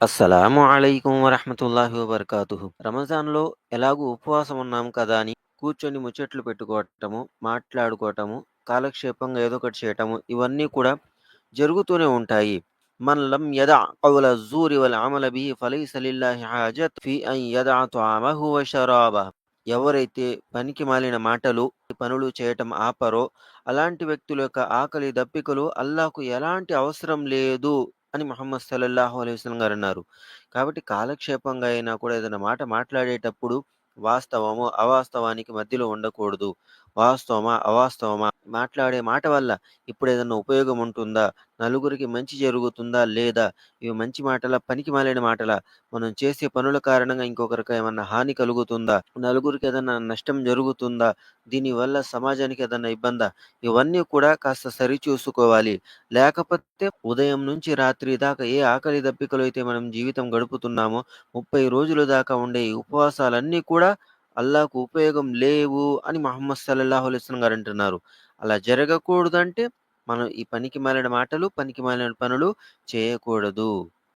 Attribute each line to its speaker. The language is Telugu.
Speaker 1: అస్సలాము అలైకుం వరహమతుల్లాహి రమజాన్ రమజాన్లో ఎలాగూ ఉపవాసం ఉన్నాం కదా అని కూర్చొని ముచ్చట్లు పెట్టుకోవటము మాట్లాడుకోవటము కాలక్షేపంగా ఏదో ఒకటి చేయటము ఇవన్నీ కూడా జరుగుతూనే ఉంటాయి. మన్ లం యద కౌల జూరి వల్ అమల బి ఫలై సలిల్లాహి హాజత్ ఫి అన్ యద తామహు వ ఎవరైతే పనికి మాలిన మాటలు పనులు చేయటం ఆపరో అలాంటి వ్యక్తుల యొక్క ఆకలి దప్పికలు అల్లాకు ఎలాంటి అవసరం లేదు. అని ముహమ్మద్ సల్లల్లాహు అలైహి వసల్లం గారు అన్నారు. కాబట్టి కాలక్షేపంగా అయినా కూడా ఏదైనా మాట మాట్లాడేటప్పుడు వాస్తవము అవాస్తవానికి మధ్యలో ఉండకూడదు. వాస్తవమా అవాస్తవమా? మాట్లాడే మాట వల్ల ఇప్పుడు ఏదైనా ఉపయోగం ఉంటుందా? నలుగురికి మంచి జరుగుతుందా? లేదా? ఇవి మంచి మాటల పనికి మాలిన మాటల? మనం చేసే పనుల కారణంగా ఇంకొకరికి ఏమన్నా హాని కలుగుతుందా? నలుగురికి ఏదైనా నష్టం జరుగుతుందా? దీనివల్ల సమాజానికి ఏదైనా ఇబ్బందా? ఇవన్నీ కూడా కాస్త సరిచూసుకోవాలి. లేకపోతే ఉదయం నుంచి రాత్రి దాకా ఏ ఆకలి దప్పికలు అయితే మనం జీవితం గడుపుతున్నామో ముప్పై రోజుల దాకా ఉండే ఈ ఉపవాసాలన్నీ కూడా కూడా అల్లాకు ఉపయోగం లేవు అని మహమ్మద్ సల్లల్లాహు అలైస్లం గారు అంటున్నారు. అలా జరగకూడదంటే మనం ఈ పనికి మాలిన మాటలు పనికి మాలిన పనులు చేయకూడదు.